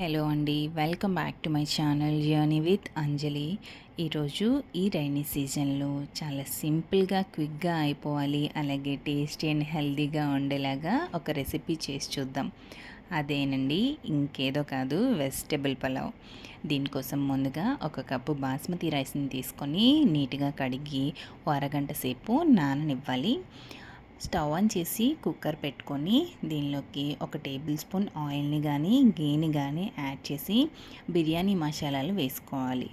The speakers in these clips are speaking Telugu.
హలో అండి welcome back to my channel journey with Anjali. ఈరోజు ఈ రైనీ సీజన్లో చాలా సింపుల్గా క్విక్గా అయిపోవాలి అలాగే టేస్టీ అండ్ హెల్దీగా ఉండేలాగా ఒక రెసిపీ చేసి చూద్దాం. అదేనండి ఇంకేదో కాదు వెజిటబుల్ పలావ్. దీనికోసం ముందుగా ఒక కప్పు బాస్మతి రైస్ని తీసుకొని నీట్గా కడిగి అరగంట సేపు నాననివ్వాలి. స్టవ్ ఆన్ చేసి కుక్కర్ పెట్టుకొని దీనిలోకి ఒక టేబుల్ స్పూన్ ఆయిల్ని కానీ గీని కానీ యాడ్ చేసి బిర్యానీ మసాలాలు వేసుకోవాలి.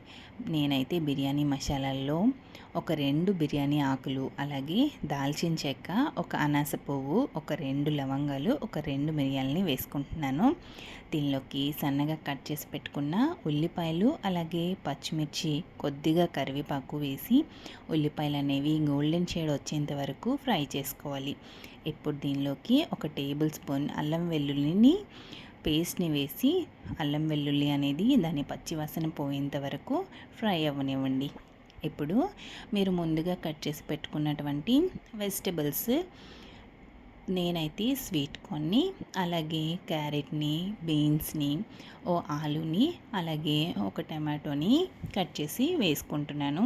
నేనైతే బిర్యానీ మసాలాల్లో ఒక రెండు బిర్యానీ ఆకులు అలాగే దాల్చిన చెక్క ఒక అనాస పువ్వు ఒక రెండు లవంగాలు ఒక రెండు మిరియాలని వేసుకుంటున్నాను. దీనిలోకి సన్నగా కట్ చేసి పెట్టుకున్న ఉల్లిపాయలు అలాగే పచ్చిమిర్చి కొద్దిగా కరివేపాకు వేసి ఉల్లిపాయలు అనేవి గోల్డెన్ షేడ్ వచ్చేంత వరకు ఫ్రై చేసుకోవాలి. ఇప్పుడు దీనిలోకి ఒక టేబుల్ స్పూన్ అల్లం వెల్లుల్లిని పేస్ట్ని వేసి అల్లం వెల్లుల్లి అనేది దాని పచ్చివాసన పోయేంత వరకు ఫ్రై అవ్వనివ్వండి. ఇప్పుడు మీరు ముందుగా కట్ చేసి పెట్టుకున్నటువంటి వెజిటబుల్స్ నేనైతే స్వీట్ కార్న్ని అలాగే క్యారెట్ని బీన్స్ని ఓ ఆలుని అలాగే ఒక టమాటోని కట్ చేసి వేసుకుంటున్నాను.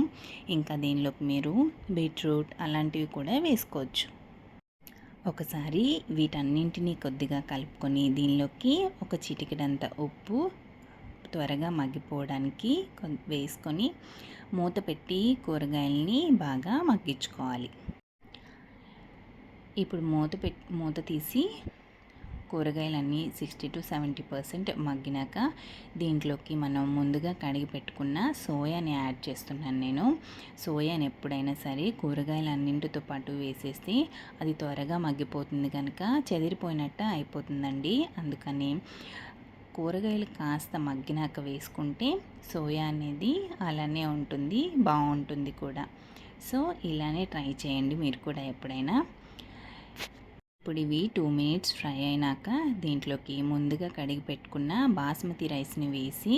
ఇంకా దీనిలోకి మీరు బీట్రూట్ అలాంటివి కూడా వేసుకోవచ్చు. ఒకసారి వీటన్నింటినీ కొద్దిగా కలుపుకొని దీనిలోకి ఒక చిటికెడంత ఉప్పు త్వరగా మగ్గిపోవడానికి వేసుకొని మూత పెట్టి కూరగాయలని బాగా మగ్గించుకోవాలి. ఇప్పుడు మూత పెట్టి మూత తీసి కూరగాయలన్నీ సిక్స్టీ టు సెవెంటీ పర్సెంట్ మగ్గినాక దీంట్లోకి మనం ముందుగా కడిగి పెట్టుకున్న సోయాని యాడ్ చేస్తున్నాను నేను. సోయాని ఎప్పుడైనా సరే కూరగాయలు అన్నింటితో పాటు వేసేస్తే అది త్వరగా మగ్గిపోతుంది కనుక చెదిరిపోయినట్టు అయిపోతుందండి. అందుకని కూరగాయలు కాస్త మగ్గినాక వేసుకుంటే సోయా అనేది అలానే ఉంటుంది బాగుంటుంది కూడా. సో ఇలానే ట్రై చేయండి మీరు కూడా ఎప్పుడైనా. ఇప్పుడు ఇవి టూ మినిట్స్ ఫ్రై అయినాక దీంట్లోకి ముందుగా కడిగి పెట్టుకున్న బాస్మతి రైస్ని వేసి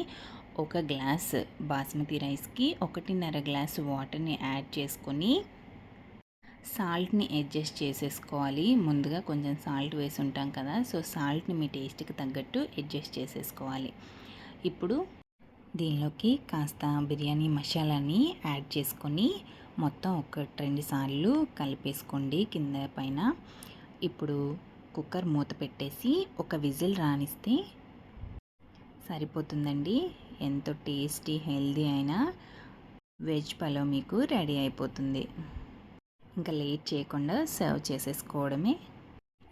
ఒక గ్లాస్ బాస్మతి రైస్కి ఒకటిన్నర గ్లాస్ వాటర్ని యాడ్ చేసుకొని సాల్ట్ని అడ్జస్ట్ చేసేసుకోవాలి. ముందుగా కొంచెం సాల్ట్ వేసి ఉంటాం కదా సో సాల్ట్ని మీ టేస్ట్కి తగ్గట్టు అడ్జస్ట్ చేసేసుకోవాలి. ఇప్పుడు దీనిలోకి కాస్త బిర్యానీ మసాలాని యాడ్ చేసుకొని మొత్తం ఒక రెండు సార్లు కలిపేసుకోండి కింద పైన. ఇప్పుడు కుక్కర్ మూత పెట్టేసి ఒక విజిల్ రానిస్తే సరిపోతుందండి. ఎంతో టేస్టీ హెల్దీ అయినా వెజ్ పలో మీకు రెడీ అయిపోతుంది. ఇంకా లేట్ చేయకుండా సర్వ్ చేసేసుకోవడమే.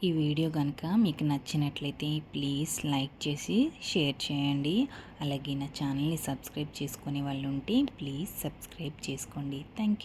ఈ వీడియో కనుక మీకు నచ్చినట్లయితే ప్లీజ్ లైక్ చేసి షేర్ చేయండి. అలాగే నా ఛానల్ని సబ్స్క్రైబ్ చేసుకునే వాళ్ళు ఉంటే ప్లీజ్ సబ్స్క్రైబ్ చేసుకోండి. Thank you